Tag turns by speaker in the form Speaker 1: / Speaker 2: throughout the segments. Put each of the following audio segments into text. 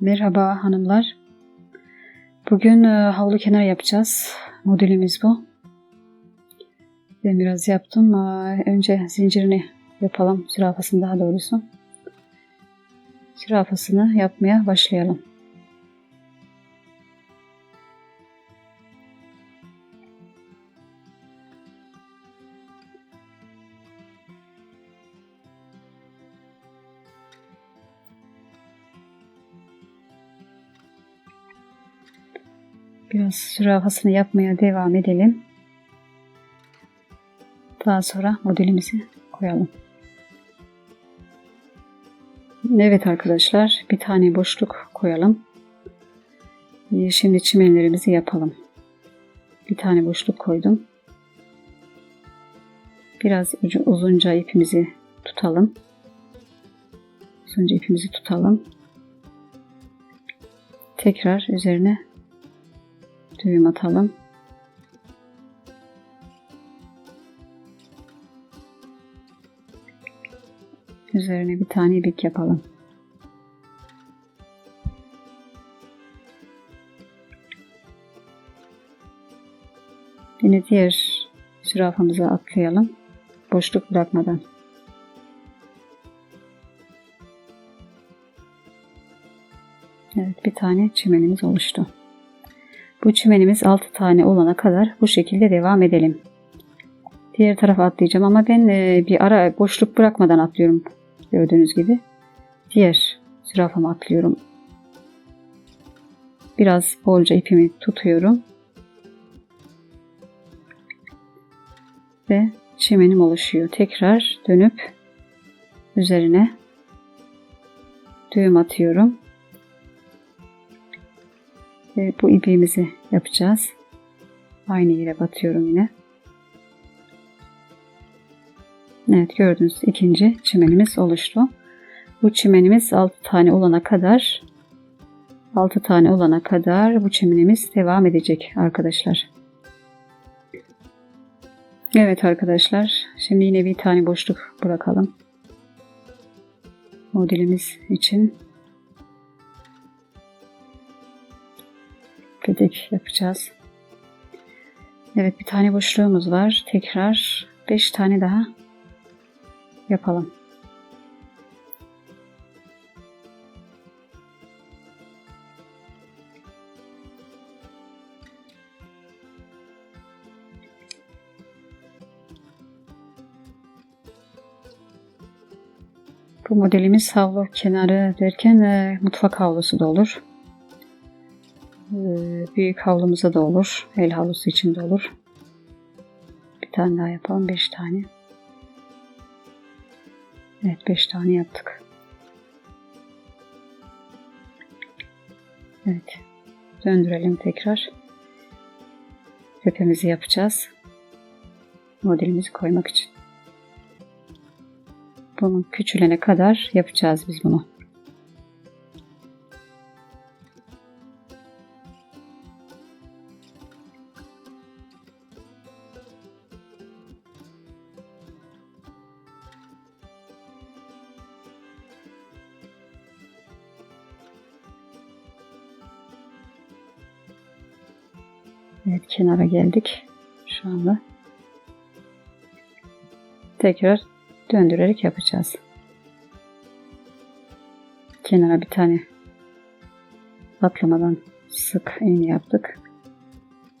Speaker 1: Merhaba hanımlar. Bugün e, havlu kenar yapacağız. Modelimiz bu. Ben biraz yaptım. E, Önce zincirini yapalım. Zürafasını daha doğrusu. Zürafasını yapmaya başlayalım. Biraz zürafasını yapmaya devam edelim. Daha sonra modelimizi koyalım. Evet arkadaşlar bir tane boşluk koyalım. Ee, Şimdi çimenlerimizi yapalım. Bir tane boşluk koydum. Biraz uzunca ipimizi tutalım. Uzunca ipimizi tutalım. Tekrar üzerine düğüm atalım. Üzerine bir tane iplik yapalım. Yine diğer zürafamıza atlayalım. Boşluk bırakmadan. Evet bir tane çimenimiz oluştu. Bu çimenimiz 6 tane olana kadar bu şekilde devam edelim. Diğer tarafa atlayacağım ama ben e, bir ara boşluk bırakmadan atlıyorum. Gördüğünüz gibi. Diğer zürafama atlıyorum. Biraz bolca ipimi tutuyorum. Ve çimenim oluşuyor. Tekrar dönüp üzerine düğüm atıyorum. Ve bu ipiğimizi yapacağız. Aynı yere batıyorum yine. Evet gördüğünüz ikinci çimenimiz oluştu. Bu çimenimiz 6 tane olana kadar 6 tane olana kadar bu çimenimiz devam edecek arkadaşlar. Evet arkadaşlar şimdi yine bir tane boşluk bırakalım. Modelimiz için pedek yapacağız. Evet bir tane boşluğumuz var. Tekrar 5 tane daha yapalım. Bu modelimiz havlu kenarı derken e, mutfak havlusu da olur. Büyük havlumuza da olur. El havlusu için de olur. Bir tane daha yapalım. 5 tane. Evet 5 tane yaptık. Evet. Döndürelim tekrar. Tepemizi yapacağız. Modelimizi koymak için. Bunun küçülene kadar yapacağız biz bunu. Evet kenara geldik. Şu anda. Tekrar döndürerek yapacağız. Kenara bir tane atlamadan sık iğne yaptık.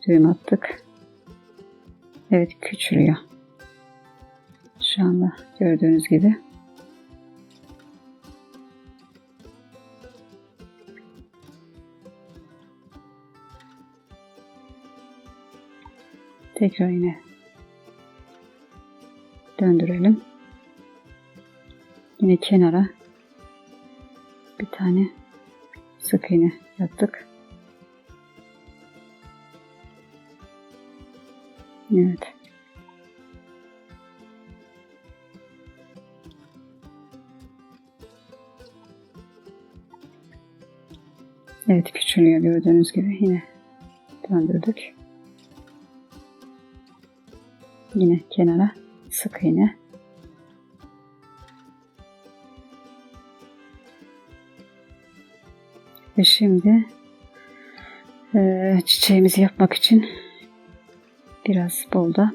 Speaker 1: Düğüm attık. Evet küçülüyor. Şu anda gördüğünüz gibi. Tekrar yine döndürelim. Yine kenara bir tane sık iğne yaptık. Evet. Evet küçülüyor gördüğünüz gibi yine döndürdük. Yine kenara sık iğne. Ve şimdi e, çiçeğimizi yapmak için biraz bolda.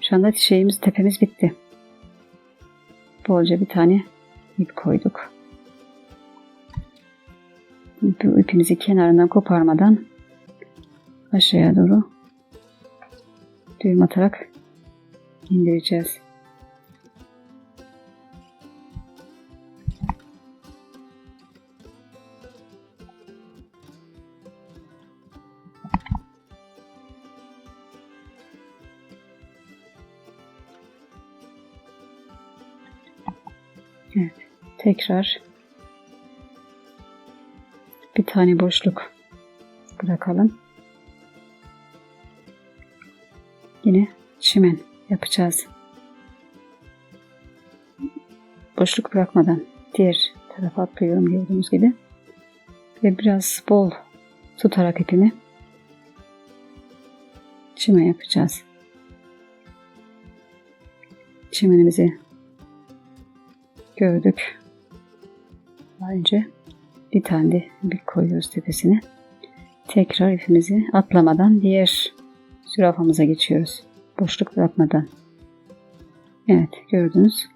Speaker 1: Şu anda çiçeğimiz tepemiz bitti. Bolca bir tane ip koyduk. Bu ipimizi kenarından koparmadan aşağıya doğru düğüm atarak indireceğiz. Evet. Tekrar bir tane boşluk bırakalım. Yine çimen yapacağız. Boşluk bırakmadan diğer tarafa atlıyorum gördüğünüz gibi. Ve biraz bol tutarak ipimi çimen yapacağız. Çimenimizi gördük. Daha önce bir tane de bir koyuyoruz tepesine. Tekrar ipimizi atlamadan diğer zürafamıza geçiyoruz. Boşluk bırakmadan. Evet gördünüz.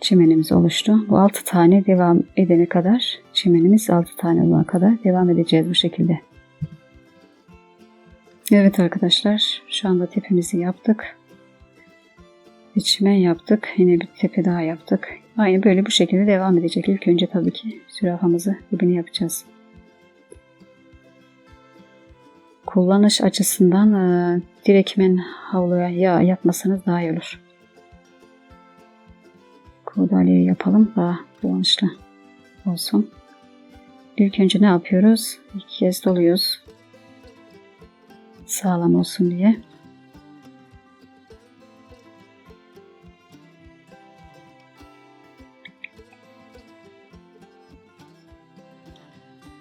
Speaker 1: Çimenimiz oluştu. Bu 6 tane devam edene kadar çimenimiz 6 tane olana kadar devam edeceğiz bu şekilde. Evet arkadaşlar şu anda tepemizi yaptık. Bir çimen yaptık. Yine bir tepe daha yaptık. Aynı böyle bu şekilde devam edecek. İlk önce tabii ki zürafamızı dibini yapacağız. Kullanış açısından e, havluya yağ yapmasanız daha iyi olur. Kurdaleyi yapalım daha kullanışlı olsun. İlk önce ne yapıyoruz? İki kez doluyoruz. Sağlam olsun diye.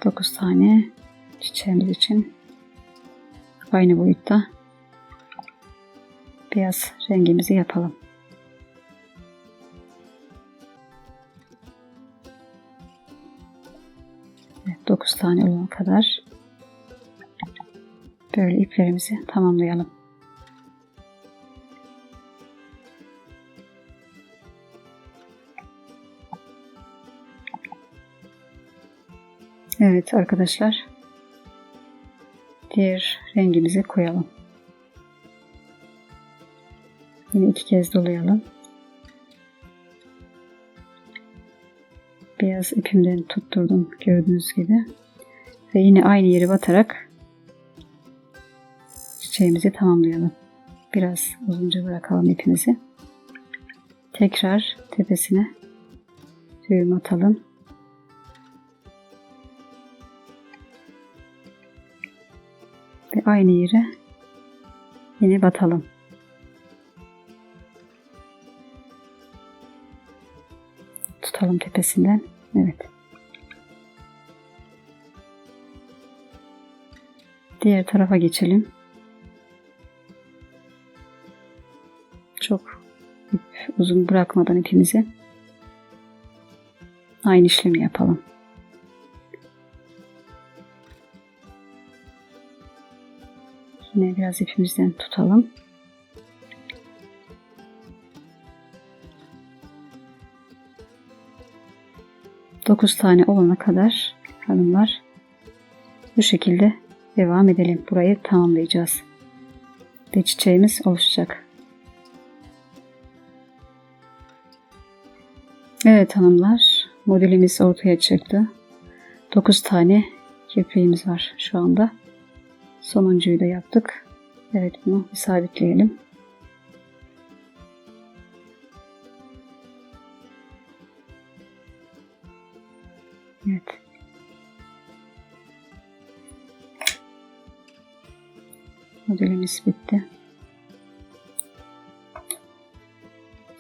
Speaker 1: 9 tane çiçeğimiz için aynı boyutta beyaz rengimizi yapalım. Evet, 9 tane olana kadar böyle iplerimizi tamamlayalım. Evet arkadaşlar. Diğer rengimizi koyalım. Yine iki kez dolayalım. Beyaz ipimden tutturdum gördüğünüz gibi. Ve yine aynı yere batarak çiçeğimizi tamamlayalım. Biraz uzunca bırakalım ipimizi. Tekrar tepesine düğüm atalım. Ve aynı yere yine batalım. Tutalım tepesinden. Evet. Diğer tarafa geçelim. Çok uzun bırakmadan ipimizi aynı işlemi yapalım. Yine biraz ipimizden tutalım. Dokuz tane olana kadar hanımlar bu şekilde devam edelim. Burayı tamamlayacağız. Ve çiçeğimiz oluşacak. Evet hanımlar modelimiz ortaya çıktı. 9 tane kirpiğimiz var şu anda. Sonuncuyu da yaptık. Evet bunu sabitleyelim. Evet. Modelimiz bitti.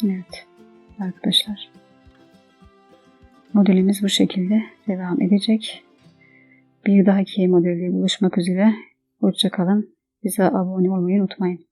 Speaker 1: Evet arkadaşlar. Modelimiz bu şekilde devam edecek. Bir dahaki modelde buluşmak üzere. Hoşçakalın. Bize abone olmayı unutmayın.